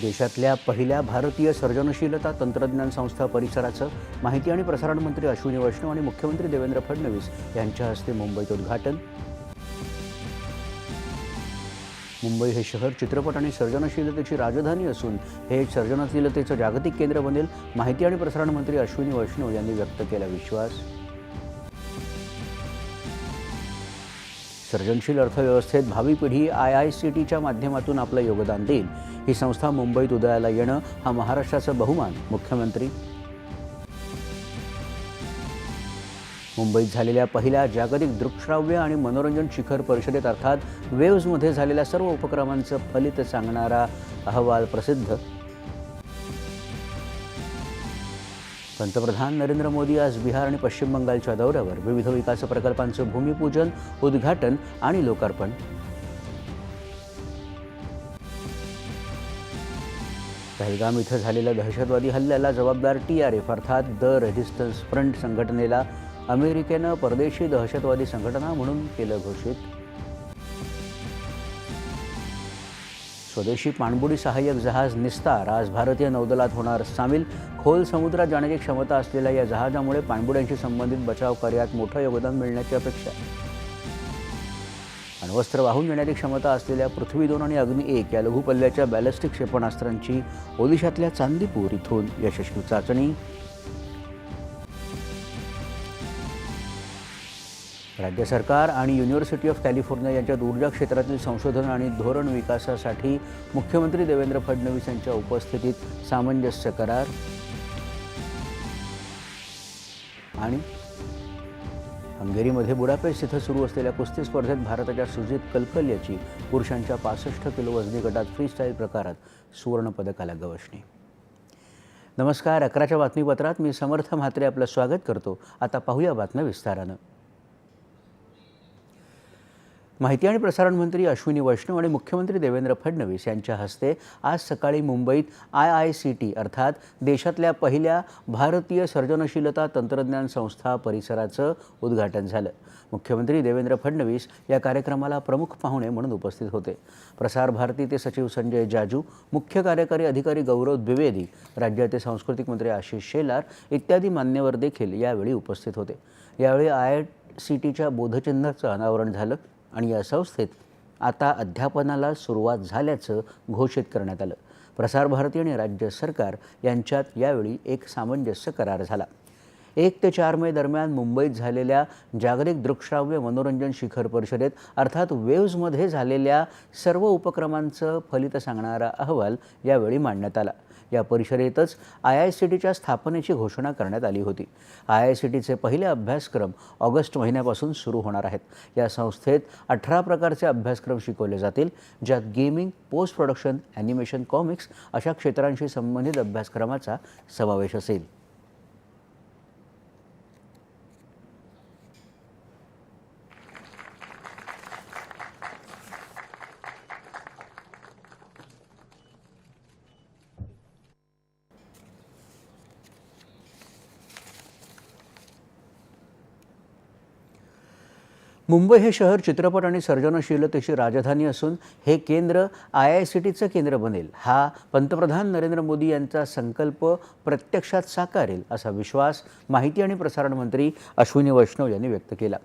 देशातल्या पहिल्या भारतीय सर्जनशीलता तंत्रज्ञान संस्था परिसराचं माहिती आणि प्रसारण मंत्री अश्विनी वैष्णव आणि मुख्यमंत्री देवेंद्र फडणवीस यांच्या हस्ते मुंबईत उद्घाटन. मुंबई हे शहर चित्रपट आणि सर्जनशीलतेची राजधानी असून हे सर्जनशीलतेचं जागतिक केंद्र बनेल माहिती आणि प्रसारण मंत्री अश्विनी वैष्णव यांनी व्यक्त केला विश्वास. सर्जनशील अर्थव्यवस्थेत भावी पिढी आय आय सी टीच्या माध्यमातून आपलं योगदान देईल. ही संस्था मुंबईत उदयाला येणं हा महाराष्ट्राचं बहुमान. मुख्यमंत्री मुंबईत झालेल्या पहिल्या जागतिक दृकश्राव्य आणि मनोरंजन शिखर परिषदेत अर्थात वेव्जमध्ये झालेल्या सर्व उपक्रमांचं फलित सांगणारा अहवाल प्रसिद्ध. पंतप्रधान नरेंद्र मोदी आज बिहार आणि पश्चिम बंगालच्या दौऱ्यावर विविध विकास प्रकल्पांचं भूमिपूजन उद्घाटन आणि लोकार्पण. पहलगाम इथं झालेल्या दहशतवादी हल्ल्याला जबाबदार टी आर एफ अर्थात द रेझिस्टन्स फ्रंट संघटनेला अमेरिकेनं परदेशी दहशतवादी संघटना म्हणून केलं घोषित. स्वदेशी पाणबुडी सहाय्यक जहाज निस्तार आज भारतीय नौदलात होणार सामील. खोल समुद्रात जाण्याची क्षमता असलेल्या या जहाजामुळे पाणबुड्यांशी संबंधित बचाव कार्यात मोठं योगदान मिळण्याची अपेक्षा अण्वस्त्र वाहून नेण्याची क्षमता असलेल्या पृथ्वी दोन आणि अग्नी एक या लघुपल्ल्याच्या बॅलिस्टिक क्षेपणास्त्रांची ओदिशातल्या चांदीपूर इथून यशस्वी चाचणी. राज्य सरकार आणि युनिव्हर्सिटी ऑफ कॅलिफोर्निया यांच्यात ऊर्जा क्षेत्रातील संशोधन आणि धोरण विकासासाठी मुख्यमंत्री देवेंद्र फडणवीस यांच्या उपस्थितीत सामंजस्य करार. आणि हंगेरीमध्ये बुडापेस्ट इथं सुरू असलेल्या कुस्ती स्पर्धेत भारताच्या सुजित कलकल याची पुरुषांच्या पासष्ट किलो वजनी गटात फ्रीस्टाईल प्रकारात सुवर्णपदकाला गवसणी. नमस्कार अकराच्या बातमीपत्रात मी समर्थ म्हात्रे आपलं स्वागत करतो. आता पाहूया बातम्या विस्तारानं. माहिती आणि प्रसारण मंत्री अश्विनी वैष्णव आणि मुख्यमंत्री देवेंद्र फडणवीस यांच्या हस्ते आज सकाळी मुंबईत आय आय सी टी अर्थात देशातल्या पहिल्या भारतीय सर्जनशीलता तंत्रज्ञान संस्था परिसराचं उद्घाटन झालं. मुख्यमंत्री देवेंद्र फडणवीस या कार्यक्रमाला प्रमुख पाहुणे म्हणून उपस्थित होते. प्रसार भारतीचे सचिव संजय जाजू मुख्य कार्यकारी अधिकारी गौरव द्विवेदी राज्याचे सांस्कृतिक मंत्री आशिष शेलार इत्यादी मान्यवर देखील यावेळी उपस्थित होते. यावेळी आय आय सी टीच्या बोधचिन्हाचं अनावरण झालं. आणि या संस्थेत आता अध्यापनाला सुरुवात झाल्याचं घोषित करण्यात आलं. प्रसार भारती आणि राज्य सरकार यांच्यात यावेळी एक सामंजस्य करार झाला. एक ते चार मे दरम्यान मुंबईत झालेल्या जागतिक दृकश्राव्य मनोरंजन शिखर परिषदेत अर्थात वेव्जमध्ये झालेल्या सर्व उपक्रमांचं फलित सांगणारा अहवाल यावेळी मांडण्यात आला. या परिषदेतच आय आय सी टीच्या स्थापनेची घोषणा करण्यात आली होती. आय आय सी टीचे पहिले अभ्यासक्रम ऑगस्ट महिन्यापासून सुरू होणार आहेत. या संस्थेत अठरा प्रकारचे अभ्यासक्रम शिकवले जातील ज्यात gaming post production animation comics अशा क्षेत्रांशी संबंधित अभ्यासक्रमाचा समावेश असेल. मुंबई हे शहर चित्रपट आणि सर्जनशीलतेची राजधानी असून हे केंद्र आय आय सी टीचं केंद्र बनेल. हा पंतप्रधान नरेंद्र मोदी यांचा संकल्प प्रत्यक्षात साकारेल असा विश्वास माहिती आणि प्रसारण मंत्री अश्विनी वैष्णव यांनी व्यक्त केला.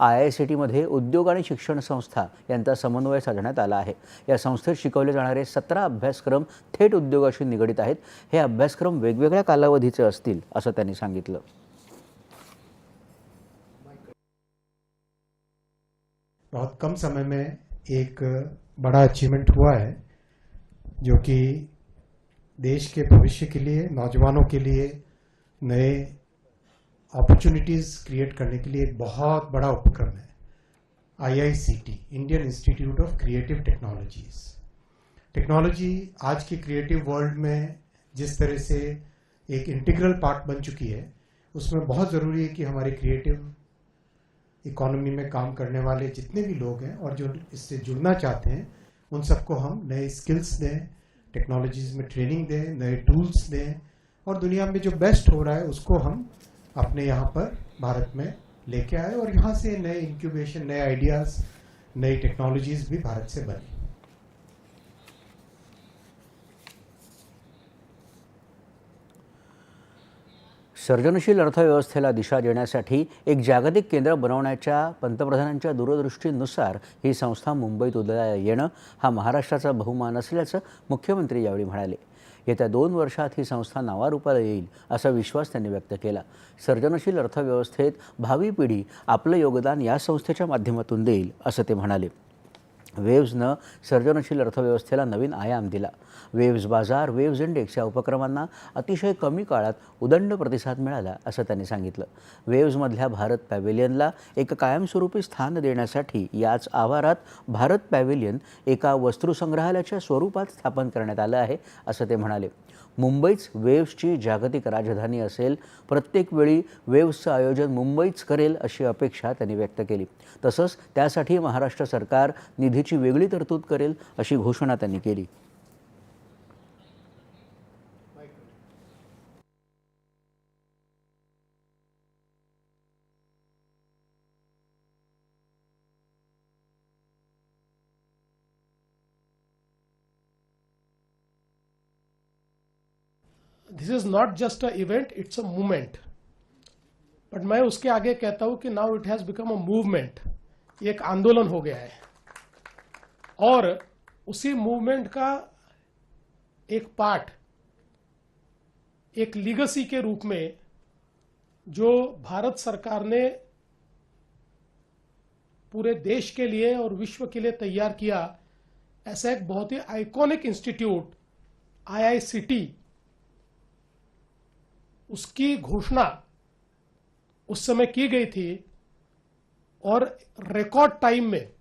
आय आय सी टीमध्ये उद्योग आणि शिक्षण संस्था यांचा समन्वय साधण्यात आला आहे. या संस्थेत शिकवले जाणारे सतरा अभ्यासक्रम थेट उद्योगाशी निगडीत आहेत. हे अभ्यासक्रम वेगवेगळ्या कालावधीचे असतील असं त्यांनी सांगितलं. बहुत कम समय में एक बड़ा अचीवमेंट हुआ है, जो कि देश के भविष्य के लिए, नौजवानों के लिए नए अपॉर्चुनिटीज़ क्रिएट करने के लिए एक बहुत बड़ा उपक्रम है। IICT Indian institute of creative technologies technology आज के क्रिएटिव वर्ल्ड में जिस तरह से एक इंटीग्रल पार्ट बन चुकी है, उसमें बहुत ज़रूरी है कि हमारे क्रिएटिव इकोनॉमी में काम करने वाले जितने भी लोग हैं और जो इससे जुड़ना चाहते हैं, उन सबको हम नए स्किल्स दें टेक्नोलॉजीज़ में ट्रेनिंग दें, नए टूल्स दें और दुनिया में जो बेस्ट हो रहा है उसको हम अपने यहाँ पर भारत में लेके आए और यहाँ से नए इंक्यूबेशन नए आइडियाज़ नई टेक्नोलॉजीज़ भी भारत से बनी। सर्जनशील अर्थव्यवस्थेला दिशा देण्यासाठी एक जागतिक केंद्र बनवण्याच्या पंतप्रधानांच्या दूरदृष्टीनुसार ही संस्था मुंबईत उदयाला येणं हा महाराष्ट्राचा बहुमान असल्याचं मुख्यमंत्री यावेळी म्हणाले. येत्या दोन वर्षात ही संस्था नावारूपाला येईल असा विश्वास त्यांनी व्यक्त केला. सर्जनशील अर्थव्यवस्थेत भावी पिढी आपलं योगदान या संस्थेच्या माध्यमातून देईल असं ते म्हणाले. वेव्हजनं सर्जनशील अर्थव्यवस्थेला नवीन आयाम दिला. वेव्ज बाजार वेव्ज इंडेक्स या उपक्रमांना अतिशय कमी काळात उदंड प्रतिसाद मिळाला असं त्यांनी सांगितलं. वेव्हजमधल्या भारत पॅव्हिलियनला एक कायमस्वरूपी स्थान देण्यासाठी याच आवारात भारत पॅव्हिलियन एका वस्तुसंग्रहालयाच्या स्वरूपात स्थापन करण्यात आलं आहे असं ते म्हणाले. मुंबईच वेव्सची जागतिक राजधानी असेल प्रत्येक वेळी वेव्सचं आयोजन मुंबईच करेल अशी अपेक्षा त्यांनी व्यक्त केली. तसंच त्यासाठी महाराष्ट्र सरकार निधीची वेगळी तरतूद करेल अशी घोषणा त्यांनी केली. This is not just a event it's a movement but मैं उसके आगे कहता हूँ कि now it has become a movement एक आंदोलन हो गया है। और उसी मूवमेंट का एक पार्ट एक लीगसी के रूप में जो भारत सरकार ने पूरे देश के लिए और विश्व के लिए तैयार किया, ऐसा एक बहुत ही आइकॉनिक इंस्टीट्यूट आईआईसीटी उसकी घोषणा उस समय की गई थी और रिकॉर्ड टाइम में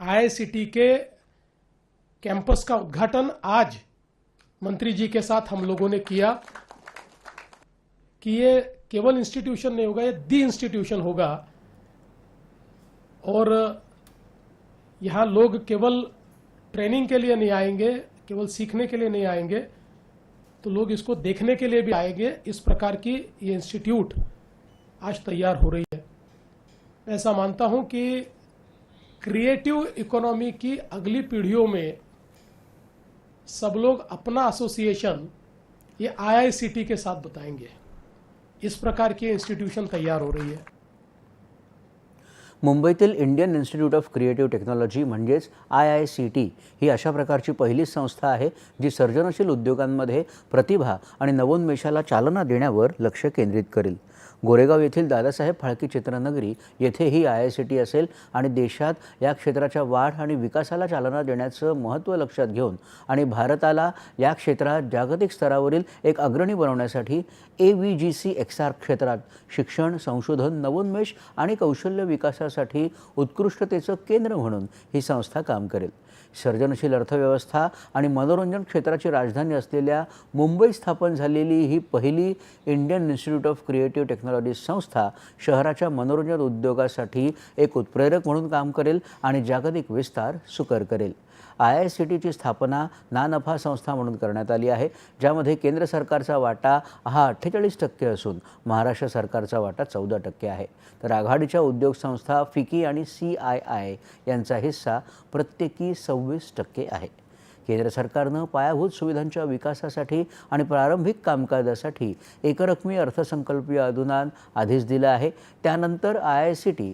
आईआईसीटी के कैंपस का उद्घाटन आज मंत्री जी के साथ हम लोगों ने किया कि ये केवल इंस्टीट्यूशन नहीं होगा, ये दी इंस्टीट्यूशन होगा। और यहाँ लोग केवल ट्रेनिंग के लिए नहीं आएँगे, केवल सीखने के लिए नहीं आएँगे। तो लोग इसको देखने के लिए भी आएँगे। इस प्रकार की ये इंस्टीट्यूट आज तैयार हो रही है। ऐसा मानता हूँ कि क्रिएटिव इकोनॉमी की अगली पीढ़ियों में सब लोग अपना एसोसिएशन ये आईआईसीटी के साथ बताएँगे। इस प्रकार की इंस्टीट्यूशन तैयार हो रही है। मुंबईतील Indian institute of creative technology म्हणजेच आय आय सी टी ही अशा प्रकारची पहिलीच संस्था आहे जी सर्जनशील उद्योगांमध्ये प्रतिभा आणि नवोन्मेषाला चालना देण्यावर लक्ष केंद्रित करेल. गोरेगाव येथील दादासाहेब फाळके चित्रनगरी येथे ही आय आय सी टी असेल आणि देशात या क्षेत्राच्या वाढ आणि विकासाला चालना देण्याचं महत्त्व लक्षात घेऊन आणि भारताला या क्षेत्रात जागतिक स्तरावरील एक अग्रणी बनवण्यासाठी A V G C X R क्षेत्रात शिक्षण संशोधन नवोन्मेष आणि कौशल्य विकासासाठी उत्कृष्टतेचं केंद्र म्हणून ही संस्था काम करेल. सर्जनशील अर्थव्यवस्था आणि मनोरंजन क्षेत्राची राजधानी असलेल्या मुंबईत स्थापन झालेली ही पहिली Indian institute of creative technology संस्था शहराच्या मनोरंजन उद्योगासाठी एक उत्प्रेरक म्हणून काम करेल आणि जागतिक विस्तार सुकर करेल. आय आय सी टीची स्थापना ना नफा संस्था म्हणून करण्यात आली आहे ज्यामध्ये केंद्र सरकारचा वाटा हा अठ्ठेचाळीस टक्के असून महाराष्ट्र सरकारचा वाटा चौदा टक्के आहे. तर आघाडीच्या उद्योग संस्था फिकी आणि सी आय आय यांचा हिस्सा प्रत्येकी सव्वीस टक्के आहे. केंद्र सरकारनं पायाभूत सुविधांच्या विकासासाठी आणि प्रारंभिक कामकाजासाठी एकरकमी अर्थसंकल्पीय अनुदान आधीच दिलं आहे. त्यानंतर आय आय सी टी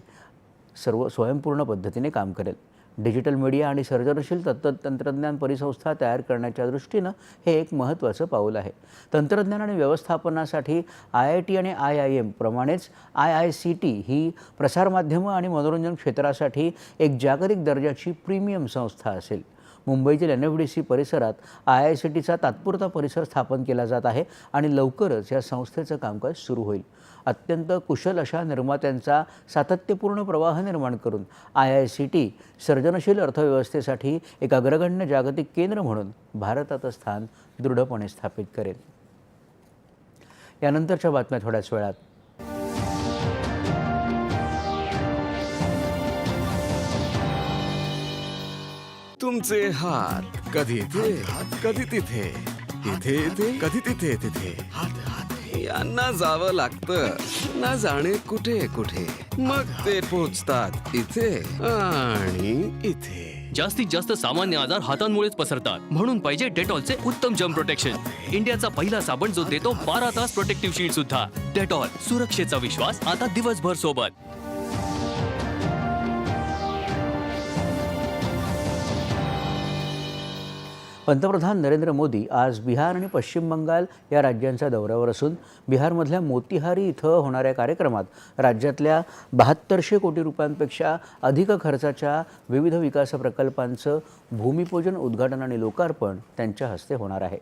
सर्व स्वयंपूर्ण पद्धतीने काम करेल. डिजिटल मीडिया आणि सर्जनशील तत्त तंत्रज्ञान परिसंस्था तयार करण्याच्या दृष्टीनं हे एक महत्त्वाचं पाऊल आहे. तंत्रज्ञान आणि व्यवस्थापनासाठी आय आय टी आणि आय आय एम प्रमाणेच आय आय सी टी ही प्रसारमाध्यमं आणि मनोरंजन क्षेत्रासाठी एक जागतिक दर्जाची प्रीमियम संस्था असेल. मुंबईतील एन एफ डी सी परिसरात आय आय सी टीचा तात्पुरता परिसर स्थापन केला जात आहे आणि लवकरच या संस्थेचं कामकाज सुरू होईल. अत्यंत कुशल अशा निर्मात्यांचा सातत्यपूर्ण प्रवाह निर्माण करून आय आय सी टी सर्जनशील अर्थव्यवस्थेसाठी एक अग्रगण्य जागतिक केंद्र म्हणून भारताचं स्थान दृढपणे स्थापित करेल. यानंतरच्या बातम्या थोड्याच वेळात. तुमचे हात कधी इथे कधी तिथे इथे इथे कधी तिथे तिथे. यांना जावं लागतं. ना जाणे कुठे कुठे. मग ते पोचतात इथे आणि इथे. जास्तीत जास्त सामान्य आजार हातांमुळेच पसरतात. म्हणून पाहिजे डेटॉलचे उत्तम जम प्रोटेक्शन इंडियाचा पहिला साबण जो देतो बारा तास प्रोटेक्टिव्ह शीट सुद्धा. डेटॉल सुरक्षेचा विश्वास आता दिवसभर सोबत. पंतप्रधान नरेंद्र मोदी आज बिहार आणि पश्चिम बंगाल या राज्यांच्या दौऱ्यावर असून बिहारमधल्या मोतिहारी इथं होणाऱ्या कार्यक्रमात राज्यातल्या बहात्तरशे कोटी रुपयांपेक्षा अधिक खर्चाच्या विविध विकास प्रकल्पांचं भूमिपूजन उद्घाटन आणि लोकार्पण त्यांच्या हस्ते होणार आहे.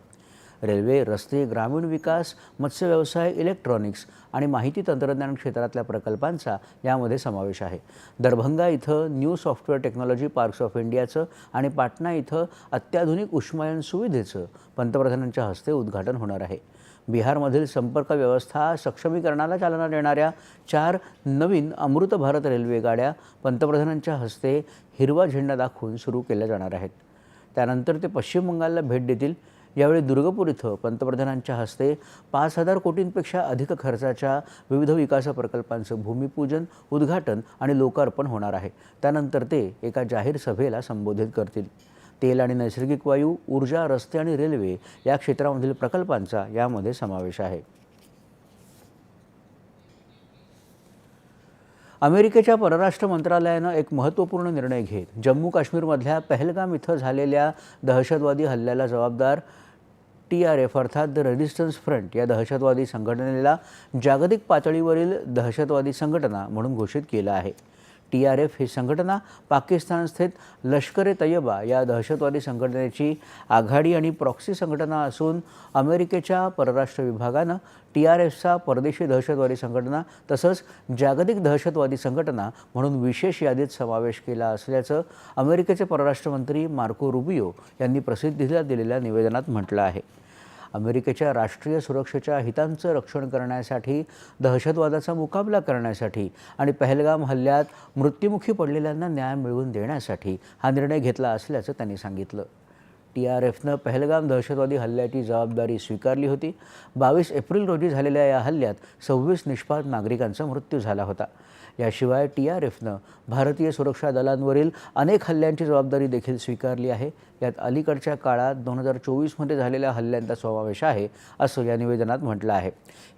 रेल्वे रस्ते ग्रामीण विकास मत्स्य व्यवसाय इलेक्ट्रॉनिक्स आणि माहिती तंत्रज्ञान क्षेत्रातल्या प्रकल्पांचा यामध्ये समावेश आहे. दरभंगा इथं new software technology parks of इंडियाचं आणि पाटणा इथं अत्याधुनिक उष्मायन सुविधेचं पंतप्रधानांच्या हस्ते उद्घाटन होणार आहे. बिहारमधील संपर्क व्यवस्था सक्षमीकरणाला चालना देणाऱ्या चार नवीन अमृत भारत रेल्वे गाड्या पंतप्रधानांच्या हस्ते हिरवा झेंडा दाखवून सुरू केल्या जाणार आहेत. त्यानंतर ते पश्चिम बंगालला भेट देतील. यावेळी दुर्गपूर इथं पंतप्रधानांच्या हस्ते पाच हजार कोटींपेक्षा अधिक खर्चाच्या विविध विकास प्रकल्पांचं भूमिपूजन उद्घाटन आणि लोकार्पण होणार आहे. त्यानंतर ते एका जाहीर सभेला संबोधित करतील. तेल आणि नैसर्गिक वायू ऊर्जा रस्ते आणि रेल्वे या क्षेत्रामधील प्रकल्पांचा यामध्ये समावेश आहे. अमेरिकेच्या परराष्ट्र मंत्रालयानं एक महत्त्वपूर्ण निर्णय घेत जम्मू काश्मीरमधल्या पहलगाम इथं झालेल्या दहशतवादी हल्ल्याला जबाबदार टी आर एफ अर्थात द रेजिस्टन्स फ्रंट या दहशतवादी संघटनेला जागतिक पातळीवरील दहशतवादी संघटना म्हणून घोषित केलं आहे. टी आर एफ ही संघटना पाकिस्तानस्थित लष्कर ए तय्यबा या दहशतवादी संघटनेची आघाडी आणि प्रॉक्सी संघटना असून अमेरिकेच्या परराष्ट्र विभागानं टी आर एफचा परदेशी दहशतवादी संघटना तसंच जागतिक दहशतवादी संघटना म्हणून विशेष यादीत समावेश केला असल्याचं अमेरिकेचे परराष्ट्र मंत्री मार्को रुबियो यांनी प्रसिद्धीला दिलेल्या निवेदनात म्हटलं आहे. अमेरिकेच्या राष्ट्रीय सुरक्षेच्या हितांचं रक्षण करण्यासाठी दहशतवादाचा मुकाबला करण्यासाठी आणि पहलगाम हल्ल्यात मृत्युमुखी पडलेल्यांना न्याय मिळवून देण्यासाठी हा निर्णय घेतला असल्याचं त्यांनी सांगितलं. टी आर एफनं पहलगाम दहशतवादी हल्ल्याची जबाबदारी स्वीकारली होती. बावीस एप्रिल रोजी झालेल्या या हल्ल्यात सव्वीस निष्पाप नागरिकांचा मृत्यू झाला होता. याशिवाय टी आर एफनं भारतीय सुरक्षा दलांवरील अनेक हल्ल्यांची जबाबदारी देखील स्वीकारली आहे. यात अलीकडच्या काळात दोन हजार चोवीसमध्ये झालेल्या हल्ल्यांचा समावेश आहे असं या निवेदनात म्हटलं आहे.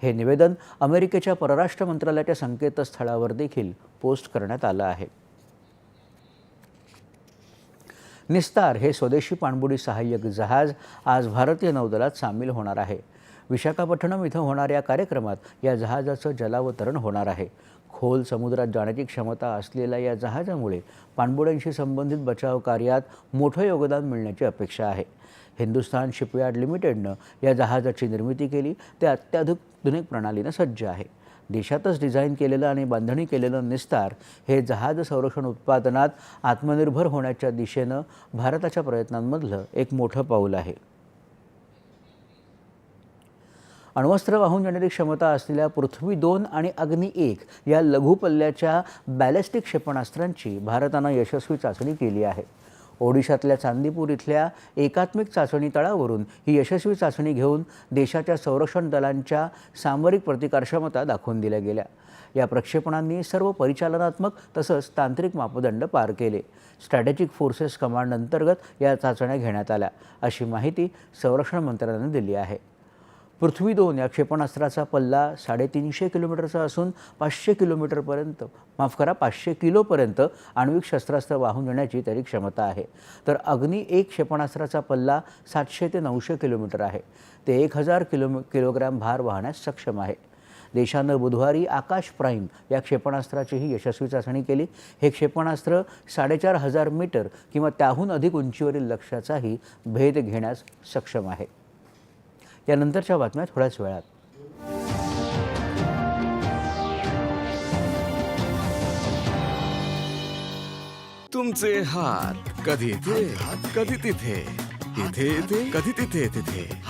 हे निवेदन अमेरिकेच्या परराष्ट्र मंत्रालयाच्या संकेतस्थळावर देखील पोस्ट करण्यात आलं आहे. निस्तार हे स्वदेशी पाणबुडी सहाय्यक जहाज आज भारतीय नौदलात सामील होणार आहे. विशाखापट्टणम इथं होणाऱ्या कार्यक्रमात या जहाजाचं जलावतरण होणार आहे. खोल समुद्रात जाण्याची क्षमता असलेल्या या जहाजामुळे पाणबुड्यांशी संबंधित बचाव कार्यात मोठं योगदान मिळण्याची अपेक्षा आहे. हिंदुस्थान शिपयार्ड लिमिटेडनं या जहाजाची निर्मिती केली. ते अत्याधुनिक प्रणालीनं सज्ज आहे. देशातच डिझाईन केलेलं आणि बांधणी केलेलं निस्तार हे जहाज संरक्षण उत्पादनात आत्मनिर्भर होण्याच्या दिशेनं भारताच्या प्रयत्नांमधलं एक मोठं पाऊल आहे. अण्वस्त्र वाहून नेणारी क्षमता असलेल्या पृथ्वी दोन आणि अग्नी एक या लघु पल्ल्याच्या बॅलिस्टिक क्षेपणास्त्रांची भारतानं यशस्वी चाचणी केली आहे. ओडिशातल्या चांदीपूर इथल्या एकात्मिक चाचणी तळावरून ही यशस्वी चाचणी घेऊन देशाच्या संरक्षण दलांच्या सामरिक प्रतिकारक्षमता दाखवून दिल्या गेल्या. या प्रक्षेपणांनी सर्व परिचालनात्मक तसंच तांत्रिक मापदंड पार केले. स्ट्रॅटेजिक फोर्सेस कमांड अंतर्गत या चाचण्या घेण्यात आल्या अशी माहिती संरक्षण मंत्र्यांनी दिली आहे. पृथ्वी दोन या क्षेपणास्त्राचा पल्ला साडेतीनशे किलोमीटरचा असून पाचशे किलोमीटरपर्यंत माफ करा पाचशे किलोपर्यंत आण्विक शस्त्रास्त्र वाहून नेण्याची तरी क्षमता आहे. तर अग्नी एक क्षेपणास्त्राचा पल्ला सातशे ते नऊशे किलोमीटर आहे. ते एक हजार किलो किलोग्रॅम भार वाहण्यास सक्षम आहे. देशानं बुधवारी आकाश प्राईम या क्षेपणास्त्राचीही यशस्वी चाचणी केली. हे क्षेपणास्त्र साडेचार हजार मीटर किंवा त्याहून अधिक उंचीवरील लक्ष्याचाही भेद घेण्यास सक्षम आहे. यानंतरच्या बातम्या थोड्याच वेळात. तुमचे हात कधी इथे कधी तिथे? इथे इथे कधी तिथे तिथे?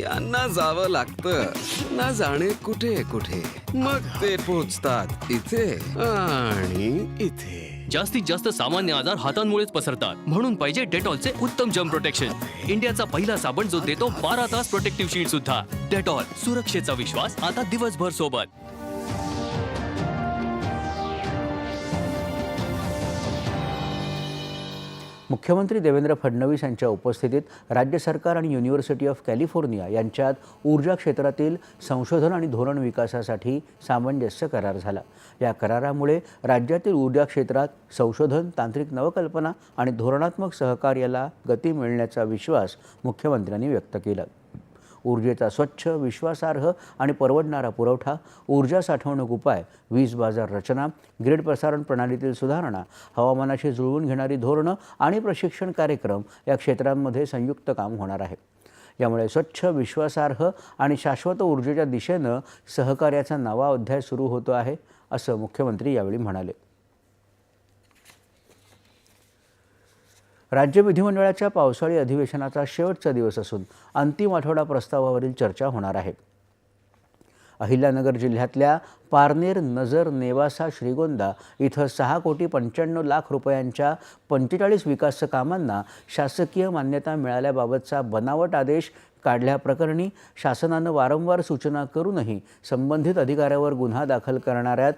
यांना जावं लागतं. ना जाणे कुठे कुठे? मग ते पोचतात इथे आणि इथे. जास्तीत जास्त सामान्य आजार हातांमुळेच पसरतात. म्हणून पाहिजे डेटॉलचे उत्तम जम प्रोटेक्शन इंडियाचा पहिला साबण जो देतो बारा तास प्रोटेक्टिव्ह शीट सुद्धा. डेटॉल सुरक्षेचा विश्वास आता दिवसभर सोबत. मुख्यमंत्री देवेंद्र फडणवीस यांच्या उपस्थितीत राज्य सरकार आणि युनिव्हर्सिटी ऑफ कॅलिफोर्निया यांच्यात ऊर्जा क्षेत्रातील संशोधन आणि धोरण विकासासाठी सामंजस्य करार झाला. या करारामुळे राज्यातील ऊर्जा क्षेत्रात संशोधन तांत्रिक नवकल्पना आणि धोरणात्मक सहकार्याला गती मिळण्याचा विश्वास मुख्यमंत्र्यांनी व्यक्त केला. ऊर्जेचा स्वच्छ विश्वासार्ह आणि परवडणारा पुरवठा ऊर्जा साठवणूक उपाय वीज बाजार रचना ग्रीड प्रसारण प्रणालीतील सुधारणा हवामानाशी जुळवून घेणारी धोरणं आणि प्रशिक्षण कार्यक्रम या क्षेत्रांमध्ये संयुक्त काम होणार आहे. यामुळे स्वच्छ विश्वासार्ह आणि शाश्वत ऊर्जेच्या दिशेनं सहकार्याचा नवा अध्याय सुरू होतो आहे असं मुख्यमंत्री यावेळी म्हणाले. राज्य विधिमंडळाच्या पावसाळी अधिवेशनाचा शेवटचा दिवस असून अंतिम आठवडा प्रस्तावावरील चर्चा होणार आहे. अहिल्यानगर जिल्ह्यातल्या पारनेर नजर नेवासा श्रीगोंदा इथं सहा कोटी पंच्याण्णव लाख रुपयांच्या पंचेचाळीस विकास कामांना शासकीय मान्यता मिळाल्याबाबतचा बनावट आदेश काढल्याप्रकरणी शासनानं वारंवार सूचना करूनही संबंधित अधिकाऱ्यावर गुन्हा दाखल करणाऱ्यात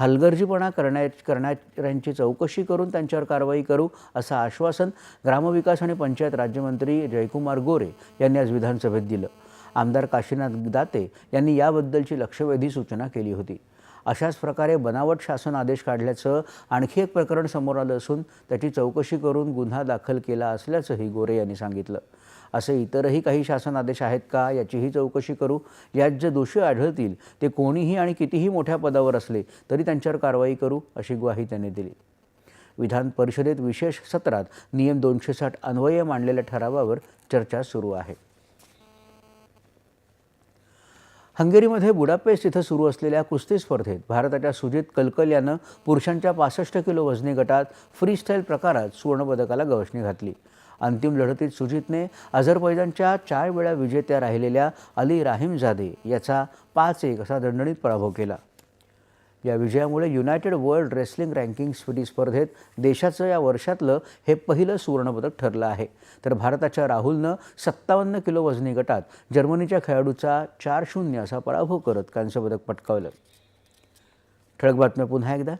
हलगर्जीपणा करण्या करणाऱ्यांची चौकशी करून त्यांच्यावर कारवाई करू असं आश्वासन ग्रामविकास आणि पंचायत राज्यमंत्री जयकुमार गोरे यांनी आज विधानसभेत दिलं. आमदार काशीनाथ दाते यांनी याबद्दलची लक्षवेधी सूचना केली होती. अशाच प्रकारे बनावट शासन आदेश काढल्याचं आणखी एक प्रकरण समोर आलं असून त्याची चौकशी करून गुन्हा दाखल केला असल्याचंही गोरे यांनी सांगितलं. असे इतरही काही शासन आदेश आहेत का? याचीही चौकशी करू. यात जे दोषी आढळतील ते कोणीही आणि कितीही मोठ्या पदावर असले तरी त्यांच्यावर कारवाई करू अशी ग्वाही त्यांनी दिली. विधान परिषदेत विशेष सत्रात नियम दोनशे साठ अन्वये मांडलेल्या ठरावावर चर्चा सुरू आहे. हंगेरीमध्ये बुडापेस्ट इथं सुरू असलेल्या कुस्ती स्पर्धेत भारताच्या सुजित कलकल यानं पुरुषांच्या पासष्ट किलो वजनी गटात फ्रीस्टाईल प्रकारात सुवर्णपदकाला गवसणी घातली. अंतिम लढतीत सुजितने अझरबैजानच्या चार वेळा विजेत्या राहिलेल्या अली राहीमजादे याचा पाच एक असा दणदणीत पराभव केला. या विजयामुळे युनायटेड वर्ल्ड रेसलिंग रँकिंग स्पर्धेत देशाचं या वर्षातलं हे पहिलं सुवर्णपदक ठरलं आहे. तर भारताच्या राहुलनं सत्तावन्न किलो वजनी गटात जर्मनीच्या खेळाडूचा चार शून्य असा पराभव करत कांस्यपदक पटकावलं. ठळक बातम्या पुन्हा एकदा.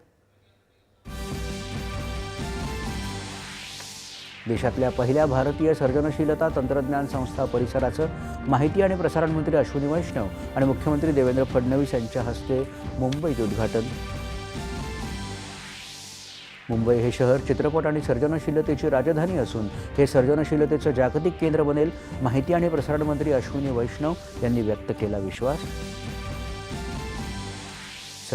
देशातल्या पहिल्या भारतीय सर्जनशीलता तंत्रज्ञान संस्था परिसराचं माहिती आणि प्रसारण मंत्री अश्विनी वैष्णव आणि मुख्यमंत्री देवेंद्र फडणवीस यांच्या हस्ते मुंबईत उद्घाटन. मुंबई हे शहर चित्रपट आणि सर्जनशीलतेची राजधानी असून हे सर्जनशीलतेचं जागतिक केंद्र बनेल माहिती आणि प्रसारण मंत्री अश्विनी वैष्णव यांनी व्यक्त केला विश्वास.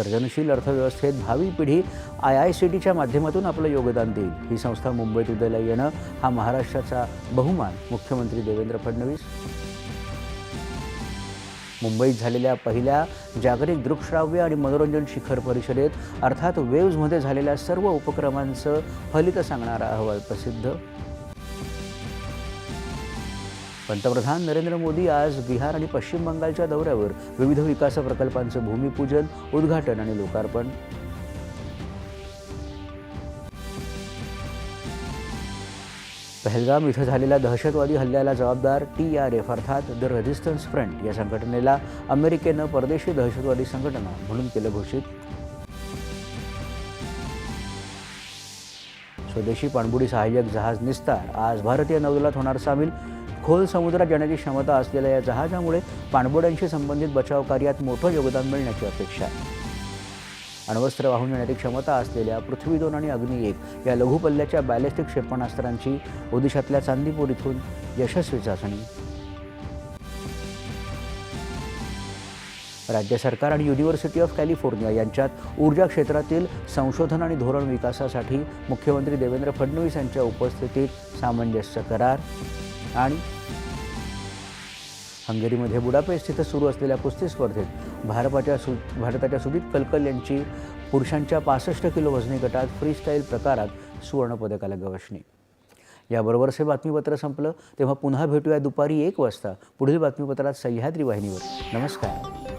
सर्जनशील अर्थव्यवस्थेत भावी पिढी आय आय सी टीच्या माध्यमातून आपलं योगदान देईल. ही संस्था मुंबईत उदयाला येणं हा महाराष्ट्राचा बहुमान. मुख्यमंत्री देवेंद्र फडणवीस. मुंबईत झालेल्या पहिल्या जागतिक दृकश्राव्य आणि मनोरंजन शिखर परिषदेत अर्थात वेव्जमध्ये झालेल्या सर्व उपक्रमांचं फलित सांगणारा अहवाल प्रसिद्ध. पंतप्रधान नरेंद्र मोदी आज बिहार आणि पश्चिम बंगालच्या दौऱ्यावर विविध विकास प्रकल्पांचं भूमिपूजन उद्घाटन आणि लोकार्पण. पहलगाम इथं झालेल्या दहशतवादी हल्ल्याला जबाबदार टी आर एफ अर्थात द रेझिस्टन्स फ्रंट या संघटनेला अमेरिकेनं परदेशी दहशतवादी संघटना म्हणून केलं घोषित. स्वदेशी पाणबुडी सहाय्यक जहाज निस्तार आज भारतीय नौदलात होणार सामील खोल समुद्रात जाण्याची क्षमता असलेल्या या जहाजामुळे पाणबुड्यांशी संबंधित बचाव कार्यात मोठं योगदान मिळण्याची अपेक्षा आहे. अण्वस्त्र वाहून येण्याची क्षमता असलेल्या पृथ्वी दोन आणि अग्नी एक या लघुपल्ल्याच्या बॅलिस्टिक क्षेपणास्त्रांची ओदिशातल्या चांदीपूर इथून यशस्वी चाचणी. राज्य सरकार आणि युनिव्हर्सिटी ऑफ कॅलिफोर्निया यांच्यात ऊर्जा क्षेत्रातील संशोधन आणि धोरण विकासासाठी मुख्यमंत्री देवेंद्र फडणवीस यांच्या उपस्थितीत सामंजस्य करार आणि हंगेरीमध्ये बुडापेस्ट इथं सुरू असलेल्या कुस्ती स्पर्धेत भारताच्या सु भारताच्या सुदीप कलकल यांची पुरुषांच्या पासष्ट किलो वजनी गटात फ्रीस्टाईल प्रकारात सुवर्णपदकाला गवसणी. याबरोबरच हे बातमीपत्र संपलं तेव्हा पुन्हा भेटूया दुपारी एक वाजता. पुढील बातमीपत्रात सह्याद्री वाहिनीवर. नमस्कार.